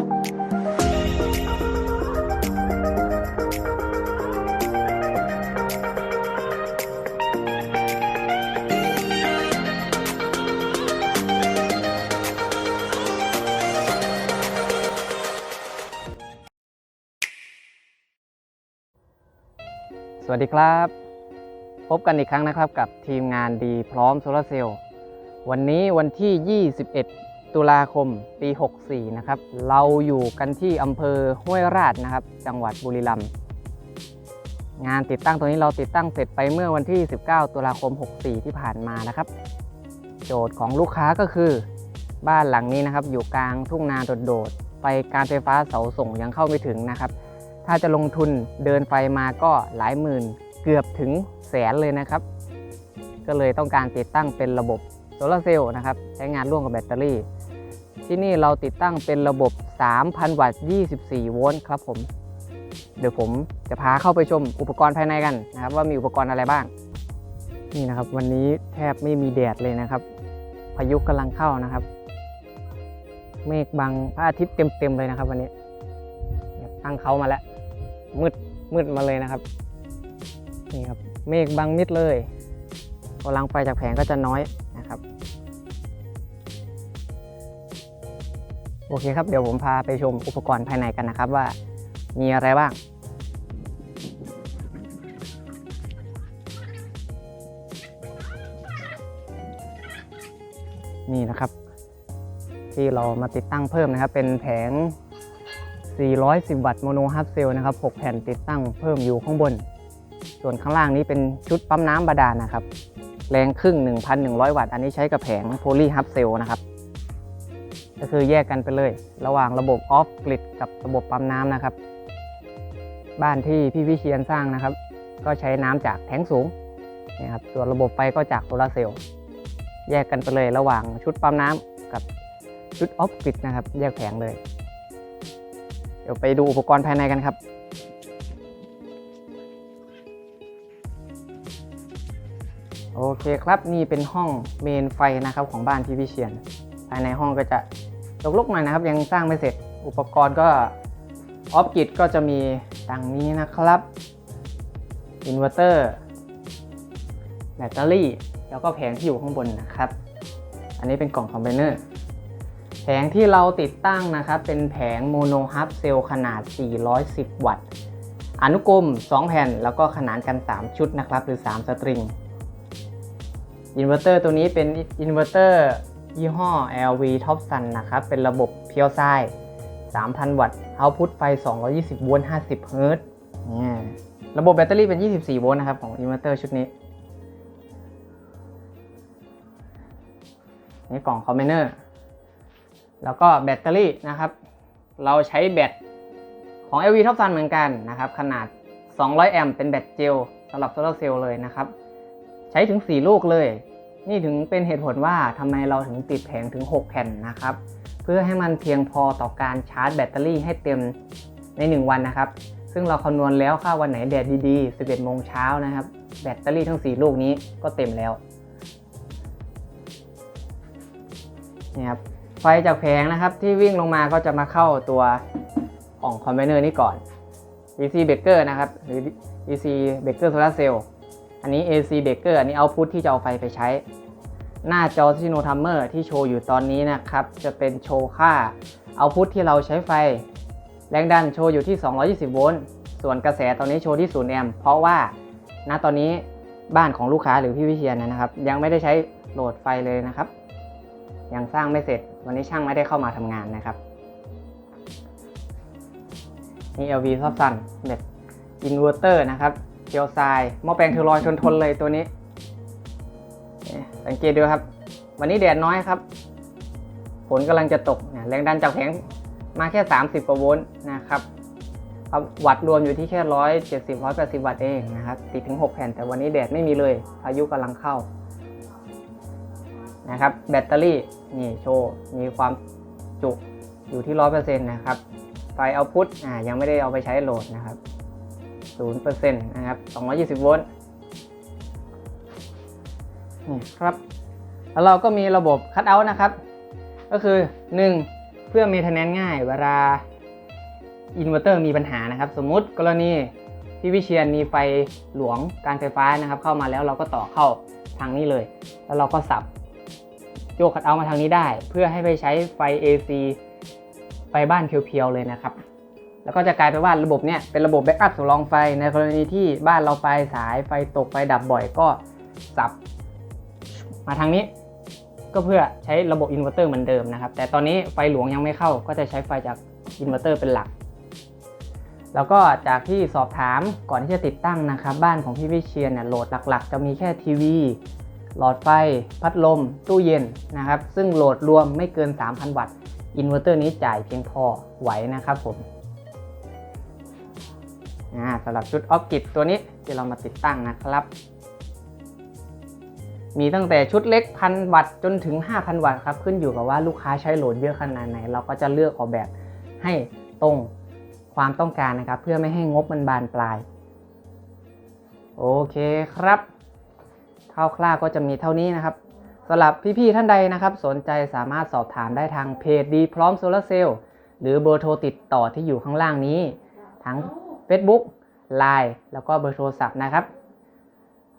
สวัสดีครับ พบกันอีกครั้งนะครับกับทีมงานดีพร้อมโซลาร์เซลล์วันนี้วันที่ 21 ตุลาคมปี 64 นะครับ เราอยู่กันที่อำเภอห้วยราชนะครับ จังหวัดบุรีรัมย์งานติดตั้งตัวนี้เราติดตั้งเสร็จไปเมื่อวันที่ 19 ตุลาคม 64 ที่ผ่านมานะครับ โจทย์ของลูกค้าก็คือ บ้านหลังนี้นะครับ อยู่กลางทุ่งนาโดดๆไฟการไฟฟ้าเสาส่งยังเข้าไม่ถึงนะครับ ถ้าจะลงทุนเดินไฟมาก็หลายหมื่นเกือบถึงแสนเลยนะครับ ก็เลยต้องการติดตั้งเป็นระบบโซลาเซลล์นะครับ ใช้งานร่วมกับแบตเตอรี่ ที่นี่เราติดตั้งเป็นระบบ 3,000 วัตต์ 24 โวลต์ครับผม เดี๋ยวผมจะพาเข้าไปชมอุปกรณ์ภายในกันนะครับว่ามีอุปกรณ์อะไรบ้าง นี่นะครับวันนี้แทบไม่มีแดดเลยนะครับ พายุกำลังเข้านะครับ เมฆบังพระอาทิตย์เต็มๆเลยนะครับ วันนี้ตั้งเขามาแล้วมืดมืดมาเลยนะครับนี่ครับเมฆบังมิดเลยกำลังไฟจากแผงก็จะน้อย โอเคครับ เดี๋ยวผมพาไปชมอุปกรณ์ภายในกันนะครับว่ามีอะไรบ้าง นี่นะครับ ที่เรามาติดตั้งเพิ่มนะครับ เป็นแผง 410 วัตต์โมโนฮับเซลนะครับ 6 แผ่นติดตั้งเพิ่มอยู่ข้างบน ส่วนข้างล่างนี้เป็นชุดปั๊มน้ำบาดาลนะครับ แรงครึ่ง 1,100 วัตต์ อันนี้ใช้กับแผงโพลีฮับเซลนะครับ ก็คือแยกกันไปเลย ระหว่างระบบออฟกริดกับระบบปั๊มน้ำนะครับ บ้านที่พี่วิเชียนสร้างนะครับ ก็ใช้น้ำจากแทงสูงนะครับส่วนระบบไฟก็จากโซลาเซลล์แยกกันไปเลย ระหว่างชุดปั๊มน้ำกับชุดออฟกริดนะครับ แยกแผงเลย เดี๋ยวไปดูอุปกรณ์ภายในกันครับโอเคครับนี่เป็นห้องเมนไฟนะครับของบ้านพี่วิเชียน ภายในห้องก็จะ ลกๆหน่อยนะครับ ยังสร้างไม่เสร็จอุปกรณ์ก็ออฟกิดก็จะมีดังนี้นะครับอินเวอร์เตอร์แบตเตอรี่แล้วก็แผงที่อยู่ข้างบนนะครับ อันนี้เป็นกล่องคอมไบเนอร์แผงที่เราติดตั้งนะครับ เป็นแผงโมโนฮับเซลล์ขนาด 410 วัตต์ อนุกรม 2 แผ่น แล้วก็ขนานกัน 3 ชุดนะครับ หรือ 3 สตริงอินเวอร์เตอร์ตัวนี้เป็นอินเวอร์เตอร์ ยี่ห้อ LV Topsun นะครับ เป็นระบบเพียวไซ3,000 วัตต์เอาพุตไฟ 220 โวลต์ 50 เฮิรตซ์ระบบแบตเตอรี่เป็น 24 โวลต์นะครับ ของอินเวอร์เตอร์ชุดนี้ นี่กล่องคอมเมนเนอร์ แล้วก็แบตเตอรี่นะครับ เราใช้แบตของ LV Top Sun เหมือนกันนะครับ ขนาด 200 แอมป์เป็นแบตเจลสำหรับโซลาร์เซลล์เลยนะครับ ใช้ถึง 4 ลูกเลย นี่ถึงเป็นเหตุผลว่าทำไมเราถึงติดแผงถึง 6 แผ่นนะครับ เพื่อให้มันเพียงพอต่อการชาร์จแบตเตอรี่ให้เต็มใน 1 วันนะครับ ซึ่งเราคำนวณแล้วค่าวันไหนแดดดีๆ 11โมงเช้านะครับ แบตเตอรี่ทั้ง 4 ลูกนี้ก็เต็มแล้วนี่ครับไฟจากแผงนะครับที่วิ่งลงมาก็จะมาเข้าตัวกล่องคอมไบเนอร์นี้ก่อน DC Breaker นะครับ หรือ DC Breaker Solar Cell อันนี้ AC Breaker อันนี้เอาพุทที่จะเอาไฟไปใช้ หน้าจอซิโนทัมเมอร์ที่โชว์อยู่ตอนนี้นะครับ จะเป็นโชว์ค่าเอาพุทที่เราใช้ไฟ แรงดันโชว์อยู่ที่ 220 โวลต์ ส่วนกระแสตอนนี้โชว์ที่ 0 แอมป์ เพราะว่า ณ ตอนนี้บ้านของลูกค้าหรือพี่วิเชียนนะครับ ยังไม่ได้ใช้โหลดไฟเลยนะครับ ยังสร้างไม่เสร็จ วันนี้ช่างไม่ได้เข้ามาทำงานนะครับนี่ LV ซอบซันเบ็ดอินเวอร์เตอร์นะครับ เกียวไซหม้อแปลงเทอรอยทนทนเลยตัวนี้เนี่ยสังเกตดูครับ วันนี้แดดน้อยครับฝนกำลังจะตกเนี่ยแรงดันจากแผงมาแค่ 30กว่าโวลต์นะครับวัตต์รวมอยู่ที่แค่170 180วัตต์เองนะครับติดถึง6แผ่นแต่วันนี้แดดไม่มีเลยพายุกำลังเข้านะครับแบตเตอรี่นี่โชว์มีความจุอยู่ที่100%นะครับไฟเอาพุทอ่ายังไม่ได้เอาไปใช้โหลดนะครับ 0%นะครับ 220 โวลต์นี่ครับ แล้วเราก็มีระบบคั t เอา t นะครับ ก็คือ 1. เพื่อ maintenance ง่ายเวลาอินเวอร์เตอร์มีปัญหานะครับ สมมุติกรณีพี่วิเชียนมีไฟหลวงการไฟฟ้านะครับ เข้ามาแล้วเราก็ต่อเข้าทางนี้เลย แล้วเราก็สับโยกคัดเอาท์มาทางนี้ได้ เพื่อให้ไปใช้ไฟ AC ไฟบ้านเพียวๆเลยนะครับ แล้วก็จะกลายเป็นว่าระบบเนี่ยเป็นระบบแบ็กอัพสำรองไฟในกรณีที่บ้านเราไฟสายไฟตกไฟดับบ่อยก็สับมาทางนี้ ก็เพื่อใช้ระบบอินเวอร์เตอร์เหมือนเดิมนะครับ แต่ตอนนี้ไฟหลวงยังไม่เข้า ก็จะใช้ไฟจากอินเวอร์เตอร์เป็นหลัก แล้วก็จากที่สอบถามก่อนที่จะติดตั้งนะครับ บ้านของพี่วิเชียนเนี่ยโหลดหลัก ๆ จะมีแค่ทีวีหลอดไฟ พัดลม ตู้เย็นนะครับ ซึ่งโหลดรวมไม่เกิน 3,000 วัตต์อินเวอร์เตอร์นี้จ่ายเพียงพอไหวนะครับผม สำหรับชุดออฟกิตตัวนี้ที่เรามาติดตั้งนะครับ มีตั้งแต่ชุดเล็กพันวัตต์จนถึง 5,000 วัตต์ครับ ขึ้นอยู่กับว่าลูกค้าใช้โหลดเยอะขนาดไหน เราก็จะเลือกออกแบบให้ตรงความต้องการนะครับ เพื่อไม่ให้งบมันบานปลาย โอเคครับคร่าวๆก็จะมีเท่านี้นะครับสำหรับพี่ๆท่านใดนะครับ สนใจสามารถสอบถามได้ทางเพจดีพร้อมโซลาเซลล์หรือเบอร์โทรติดต่อที่อยู่ข้างล่างนี้ ทั้ง Facebook Line แล้วก็เบอร์โทรศัพท์นะครับ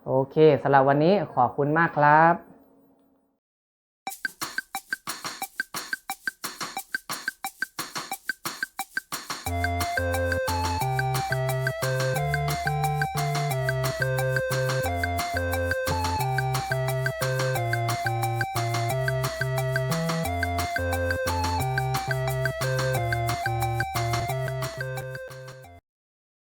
โอเคสำหรับวันนี้ขอบคุณมากครับ